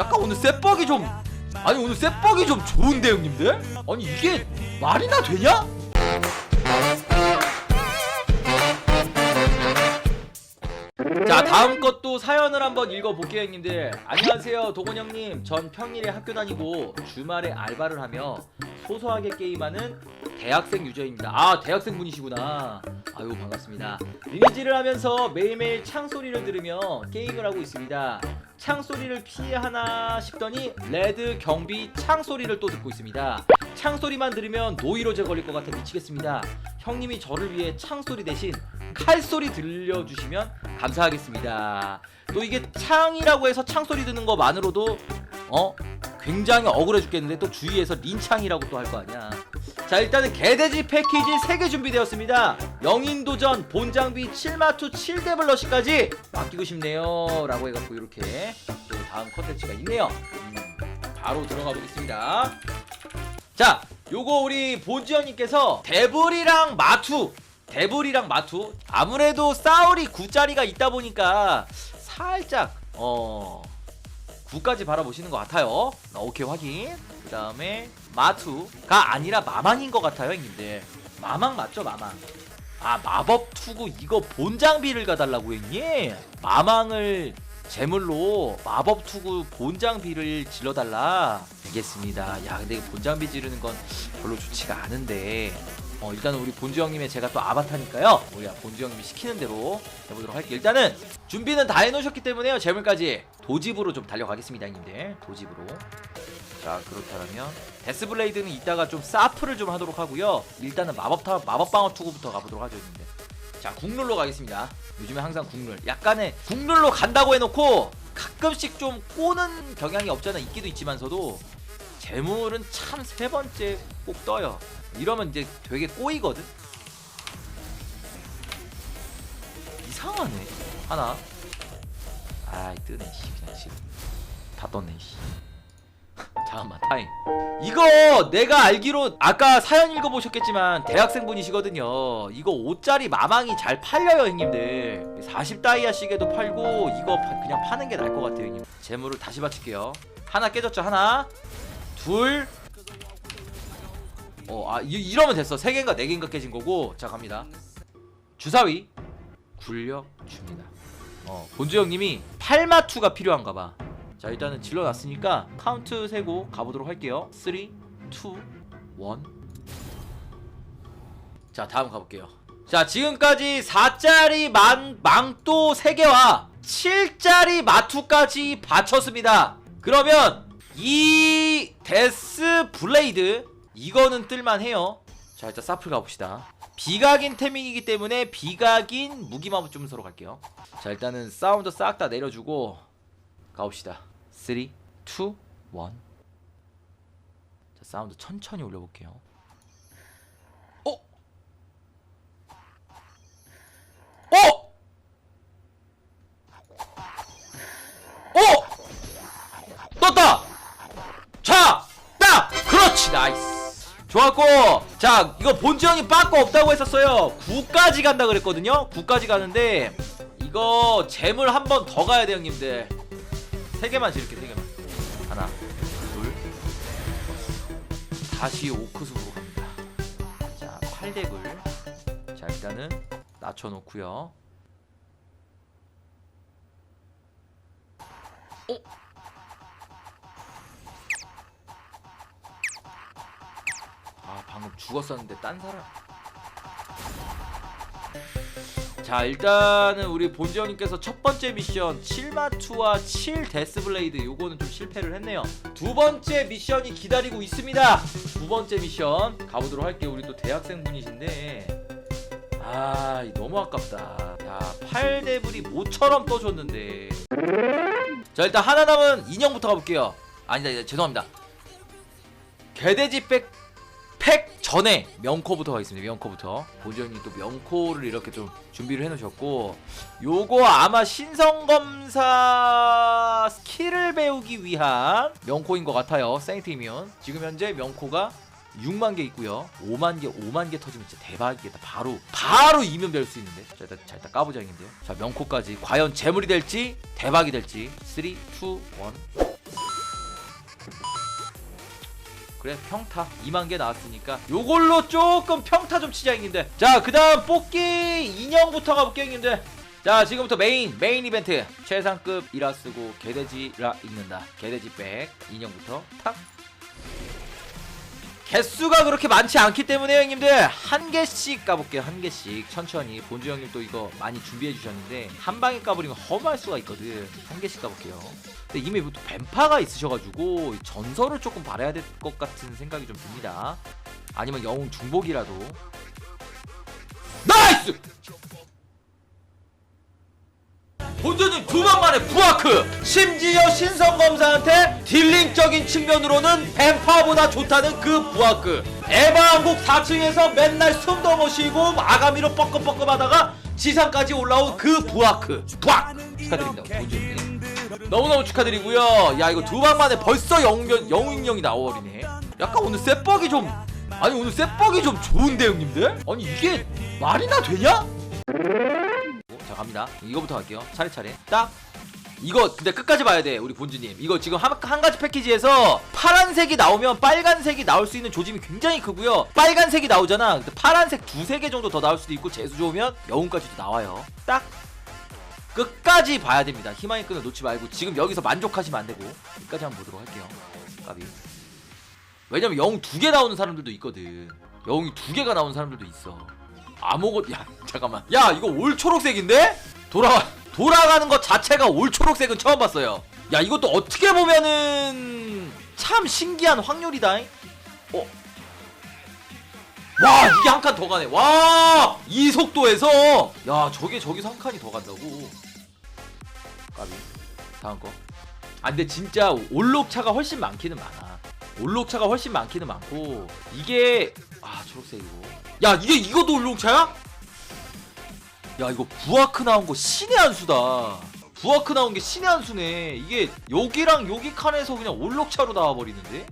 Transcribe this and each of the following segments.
약간 오늘 쎄뻑이 좀 아니 오늘 쎄뻑이 좀 좋은데 형님들? 아니 이게 말이나 되냐? 자 다음 것도 사연을 한번 읽어볼게요 형님들 안녕하세요 도곤 형님 전 평일에 학교 다니고 주말에 알바를 하며 소소하게 게임하는 대학생 유저입니다. 아 대학생 분이시구나. 아유 반갑습니다. 리니지를 하면서 매일매일 창 소리를 들으며 게임을 하고 있습니다. 창 소리를 피해 하나 싶더니 레드 경비 창 소리를 또 듣고 있습니다. 창 소리만 들으면 노이로제 걸릴 것 같아 미치겠습니다. 형님이 저를 위해 창 소리 대신 칼소리 들려주시면 감사하겠습니다. 또 이게 창이라고 해서 창소리 듣는 것만으로도 어 굉장히 억울해 죽겠는데 또 주위에서 린창이라고 또 할 거 아니야. 자 일단은 개돼지 패키지 3개 준비되었습니다. 영인도전 본장비 7마투 7데블러시까지 맡기고 싶네요. 라고 해갖고 이렇게 또 다음 컨텐츠가 있네요. 음, 바로 들어가 보겠습니다. 자 요거 우리 본지현님께서 데블이랑 마투 데블이랑 마투 아무래도 싸울이 9짜리가 있다 보니까 살짝 어 9까지 바라보시는 것 같아요. 어, 오케이 확인. 그 다음에 마투가 아니라 마망인 것 같아요 형님들. 마망 맞죠 마망? 아 마법 투구 이거 본장비를 가달라고 했니? 마망을 제물로 마법 투구 본장비를 질러달라. 알겠습니다. 야 근데 본장비 지르는 건 별로 좋지가 않은데 어 일단은 우리 본주 형님의 제가 또 아바타니까요. 우리 본주 형님이 시키는 대로 해보도록 할게요. 일단은 준비는 다 해놓으셨기 때문에요. 재물까지 도집으로 좀 달려가겠습니다 형님들. 도집으로. 자 그렇다면 데스블레이드는 이따가 좀 사프를 좀 하도록 하고요. 일단은 마법타 마법방어 투구부터 가보도록 하죠 형님들. 자 국룰로 가겠습니다. 요즘에 항상 국룰. 약간의 국룰로 간다고 해놓고 가끔씩 좀 꼬는 경향이 없잖아 있기도 있지만서도 재물은 참 세 번째 꼭 떠요 이러면 이제 되게 꼬이거든? 이상하네. 하나. 아이 뜨네 씨. 그냥 지금 다 떴네 씨. 잠깐만 타임. 이거 내가 알기로 아까 사연 읽어보셨겠지만 대학생분이시거든요. 이거 5짜리 마망이 잘 팔려요 형님들. 40다이아 시계도 팔고 이거 파- 그냥 파는 게 나을 것 같아요 형님. 재물을 다시 바칠게요. 하나 깨졌죠 하나. 둘 어, 아, 이, 이러면 됐어. 세 개인가 네 개인가 깨진 거고. 자, 갑니다. 주사위 굴려 줍니다. 어, 본주 형님이 팔마투가 필요한가 봐. 자, 일단은 질러 놨으니까 카운트 세고 가보도록 할게요. 3 2 1 자, 다음 가볼게요. 자, 지금까지 4짜리 만, 망토 3개와 7짜리 마투까지 바쳤습니다. 그러면 이 데스 블레이드 이거는 뜰만 해요. 자 일단 사플 가봅시다. 비각인 태밍이기 때문에 비각인 무기마법 점수로 갈게요. 자 일단은 사운드 싹 다 내려주고 가봅시다. 3, 2, 1. 자 사운드 천천히 올려볼게요. 좋았고 자 이거 본지 형이 빠꾸 없다고 했었어요. 9까지 간다 그랬거든요? 9까지 가는데 이거 재물 한 번 더 가야 돼 형님들. 3개만 지를게 3개만. 하나 둘. 다시 오크숲으로 갑니다. 자 8덱을. 자 일단은 낮춰놓고요. 어? 방금 죽었었는데 딴 사람. 자 일단은 우리 본지형님께서 첫 번째 미션 7마투와 7 데스블레이드 요거는 좀 실패를 했네요. 두 번째 미션이 기다리고 있습니다. 두 번째 미션 가보도록 할게요. 우리 또 대학생 분이신데. 아 너무 아깝다. 야 8데블이 모처럼 떠줬는데. 자 일단 하나 남은 인형부터 가볼게요. 아니다, 죄송합니다. 개돼지 백 팩 전에 명코부터 가겠습니다. 명코부터 보지형님 또 명코를 이렇게 좀 준비를 해놓으셨고 요거 아마 신성검사 스킬을 배우기 위한 명코인 것 같아요. 세인트이면 지금 현재 명코가 6만 개 있고요. 5만 개, 5만 개 터지면 진짜 대박이겠다. 바로 바로 이면 별수 있는데. 자 일단 자 일단 형님들. 자 명코까지 과연 재물이 될지 대박이 될지 3, 2, 1 그래 평타 2만 개 나왔으니까 요걸로 조금 평타 좀 치자 형님들. 자 그 다음 뽑기 인형부터 가볼게요 형님들. 자 지금부터 메인 메인 이벤트. 최상급 이라 쓰고 개돼지라 읽는다. 개돼지 백 인형부터 탁 개수가 그렇게 많지 않기 때문에 형님들 한 개씩 까볼게요. 한 개씩. 천천히. 본주 형님 또 이거 많이 준비해 주셨는데 한 방에 까버리면 허무할 수가 있거든. 한 개씩 까볼게요. 근데 이미 또 뱀파가 있으셔가지고 전설을 조금 바라야 될 것 같은 생각이 좀 듭니다. 아니면 영웅 중복이라도. 나이스 본전님 두번 만에 부하크. 심지어 신성 검사한테 딜링적인 측면으로는 뱀파보다 좋다는 그 부하크. 에바왕국 4층에서 맨날 숨도 못 쉬고 아가미로 뻐끔뻐끔 하다가 지상까지 올라온 그 부하크. 부하! 축하드립니다. 본전님 너무너무 축하드리고요. 야 이거 두 방 만에 벌써 영웅, 영웅인형이 나와버리네. 약간 오늘 쎄뻑이 좀 아니 오늘 쎄뻑이 좀 좋은데 형님들? 아니 이게 말이나 되냐? 자 갑니다. 이거부터 갈게요. 차례차례. 딱! 이거 근데 끝까지 봐야 돼 우리 본주님. 이거 지금 한, 한 가지 패키지에서 파란색이 나오면 빨간색이 나올 수 있는 조짐이 굉장히 크고요. 빨간색이 나오잖아. 근데 파란색 두세 개 정도 더 나올 수도 있고 재수 좋으면 영웅까지도 나와요. 딱! 끝까지 봐야 됩니다. 희망의 끈을 놓지 말고 지금 여기서 만족하시면 안 되고 끝까지 한번 보도록 할게요. 까비. 왜냐면 영웅 두 개 나오는 사람들도 있거든. 영웅이 두 개가 나오는 사람들도 있어 아무것 야 잠깐만. 야 이거 올 초록색인데? 돌아 돌아가는 것 자체가 올 초록색은 처음 봤어요. 야 이것도 어떻게 보면은 참 신기한 확률이다 어? 와 이게 한 칸 더 가네. 와 이 속도에서. 야 저게 저기서 한 칸이 더 간다고. 까비. 다음 거 아 근데 진짜 올록차가 훨씬 많기는 많아. 올록차가 훨씬 많기는 많고 이게 아 초록색이고 야 이게 이것도 올록차야? 야 이거 부아크 나온 거 신의 한 수다. 부아크 나온 게 신의 한 수네. 이게 여기랑 여기 칸에서 그냥 올록차로 나와버리는데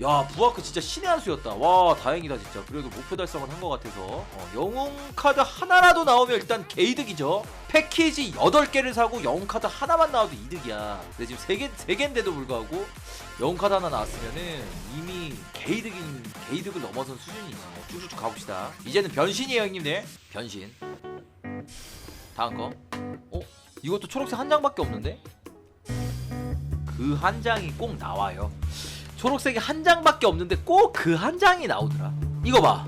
야 부아크 진짜 신의 한 수였다. 와 다행이다 진짜. 그래도 목표 달성은 한것 같아서. 어, 영웅 카드 하나라도 나오면 일단 개이득이죠. 패키지 8개를 사고 영웅 카드 하나만 나와도 이득이야. 근데 지금 3개, 3개인데도 불구하고 영웅 카드 하나 나왔으면은 이미 개이득인 개이득을 넘어선 수준이지 쭉쭉 가봅시다. 이제는 변신이에요 형님들 변신. 다음 거. 어? 이것도 초록색 한 장밖에 없는데? 그 한 장이 꼭 나와요 초록색이 한 장밖에 없는데 꼭 그 한 장이 나오더라 이거 봐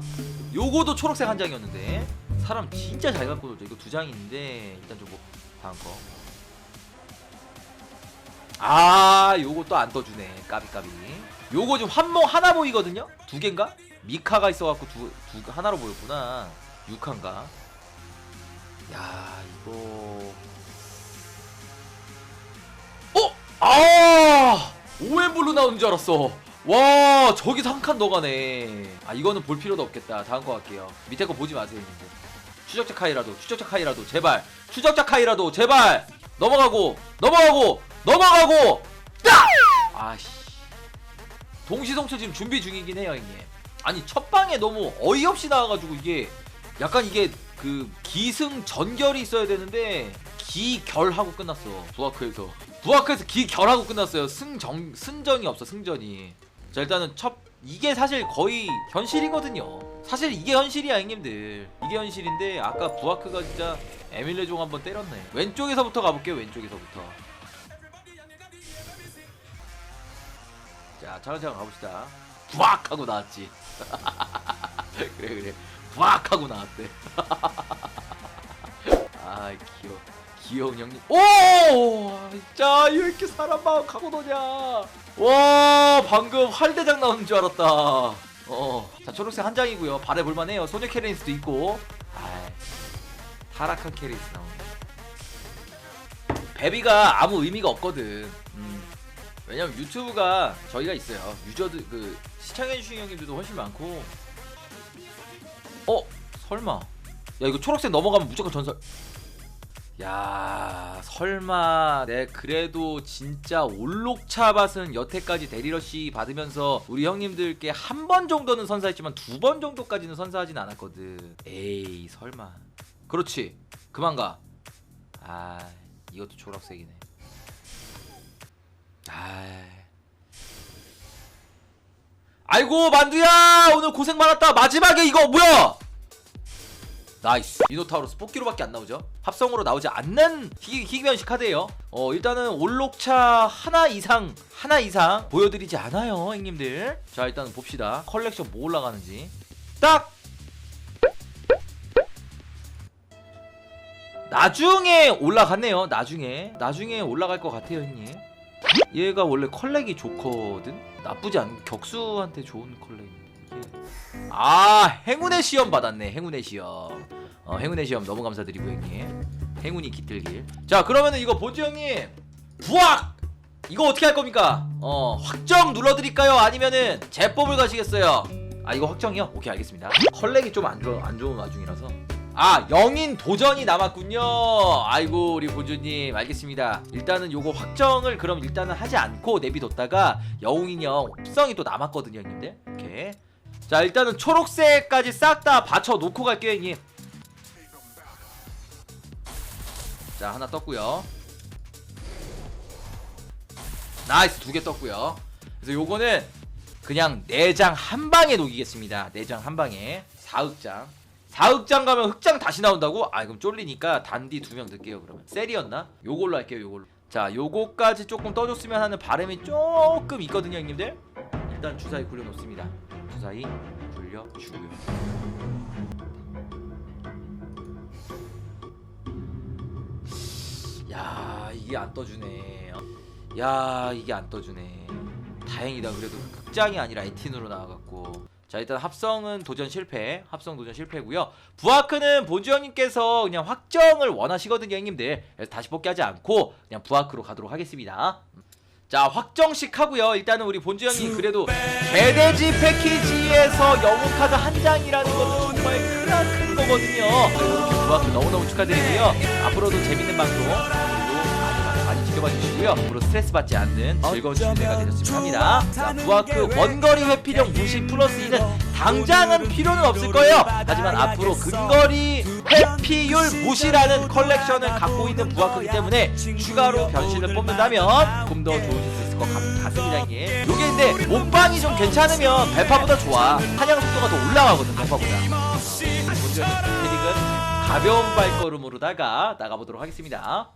요거도 초록색 한 장이었는데 사람 진짜 잘 갖고 놀죠 이거 두 있는데 일단 좀 뭐, 다음 거 아, 요거 또 안 떠주네. 까비 까비. 요거 지금 한모 하나 보이거든요. 두 개인가? 미카가 있어갖고 두, 두 하나로 보였구나. 육한가? 야, 이거. 어? 아! 오웬블루 나오는 줄 알았어. 와, 저기서 한칸더 가네. 아, 이거는 볼 필요도 없겠다. 다음 거 갈게요. 밑에 거 보지 마세요, 형님들. 추적자 카이라도, 추적자 카이라도, 제발. 추적자 카이라도, 제발. 넘어가고, 넘어가고, 넘어가고 딱! 아씨 동시송출 지금 준비 중이긴 해요 형님 아니 첫 방에 너무 어이없이 나와가지고 이게 약간 이게 그 기승 전결이 있어야 되는데 기결하고 끝났어 부하크에서 부하크에서 기결하고 끝났어요. 승정 승정이 없어 승전이. 자 일단은 첫 이게 사실 거의 현실이거든요. 사실 이게 현실이야 형님들. 이게 현실인데 아까 부하크가 진짜 에밀레종 한번 때렸네. 왼쪽에서부터 가볼게요 왼쪽에서부터. 자 차근차근 가봅시다. 부악 하고 나왔지. 그래 그래. 부악 하고 나왔대. 아 귀여워 귀여운 형님. 오! 왜 이렇게 사람 마음 가고 노냐? 와 방금 활대장 나오는 줄 알았다. 어 자 초록색 한 장이고요. 발에 볼만해요. 소녀 캐리스도 있고. 아 타락한 캐리스 나오네. 베비가 아무 의미가 없거든. 음. 왜냐면 유튜브가 저희가 있어요. 유저들 그 시청해주신 형님들도 훨씬 많고. 어? 설마? 야 이거 초록색 넘어가면 무조건 전설. 야 설마 내 그래도 진짜 올록차 밭은 여태까지 데리러시 받으면서 우리 형님들께 한 번 정도는 선사했지만 두 번 정도까지는 선사하진 않았거든. 에이 설마. 그렇지. 그만 가. 아 이것도 초록색이네. 아. 아이고 만두야 오늘 고생 많았다 마지막에 이거 뭐야 나이스. 미노타우로스 뽑기로밖에 안 나오죠. 합성으로 나오지 않는 희, 희귀변식 카드예요. 어 일단은 올록차 하나 이상 하나 이상 보여드리지 않아요 형님들. 자 일단 봅시다. 컬렉션 뭐 올라가는지. 딱! 나중에 올라갔네요 나중에. 나중에 올라갈 것 같아요 형님. 얘가 원래 컬렉이 좋거든? 나쁘지 않은 격수한테 좋은 컬렉 아 행운의 시험 받았네. 행운의 시험. 어 행운의 시험 너무 감사드리고 형님 행운이 깃들길. 자 그러면은 이거 본주 형님 부학! 이거 어떻게 할 겁니까? 어 확정 눌러드릴까요? 아니면은 제법을 가시겠어요? 아 이거 확정이요? 오케이 알겠습니다. 컬렉이 좀 안 좋은 안 좋은 와중이라서. 아 영인 도전이 남았군요. 아이고 우리 본주님. 알겠습니다. 일단은 요거 확정을 그럼 일단은 하지 않고 내비뒀다가 영웅인형 합성이 또 남았거든요 형님들. 오케이 자 일단은 초록색까지 싹 다 받쳐 놓고 갈게요 형님. 자 하나 떴고요. 나이스 두 개 떴고요. 그래서 요거는 그냥 내장 한 방에 녹이겠습니다. 내장 한 방에. 사흑장. 사흑장 가면 흑장 다시 나온다고? 아 그럼 쫄리니까 단디 두 명 넣을게요 그러면. 셀이었나? 요걸로 할게요 요걸로. 자 요거까지 조금 떠줬으면 하는 바람이 조금 있거든요 형님들. 일단 주사위 굴려놓습니다 주사위 굴려주고요. 야 이게 안 떠주네. 야 이게 안 떠주네. 다행이다. 그래도 극장이 아니라 에틴으로 나와갖고. 자 일단 합성은 도전 실패. 합성 도전 실패고요. 부하크는 본주 형님께서 그냥 확정을 원하시거든요 형님들. 그래서 다시 복귀하지 않고 그냥 부하크로 가도록 하겠습니다 자 확정식 하고요. 일단은 우리 본주 형님 그래도 개돼지 패키지에서 영웅 카드 한 장이라는 것도 정말 크나큰 거거든요. 이렇게 부하크 너무너무 축하드리고요. 앞으로도 재밌는 방송 그리고 많이 많이 많이 지켜봐 주시고요. 앞으로 스트레스 받지 않는 즐거운 주제가 되셨으면 합니다. 자 부하크 원거리 회피력 무시 플러스 2는 당장은 필요는 없을 거예요. 하지만 앞으로 근거리 회피율 무시라는 컬렉션을 갖고 있는 부하크이기 때문에 추가로 변신을 뽑는다면 좀더 좋으실 수 있을 것 같- 같습니다 형님 요게 근데 몸빵이 좀 괜찮으면 배파보다 좋아. 사냥 속도가 더 올라가거든 배파보다. 본전 캐릭은 가벼운 발걸음으로다가 나가보도록 하겠습니다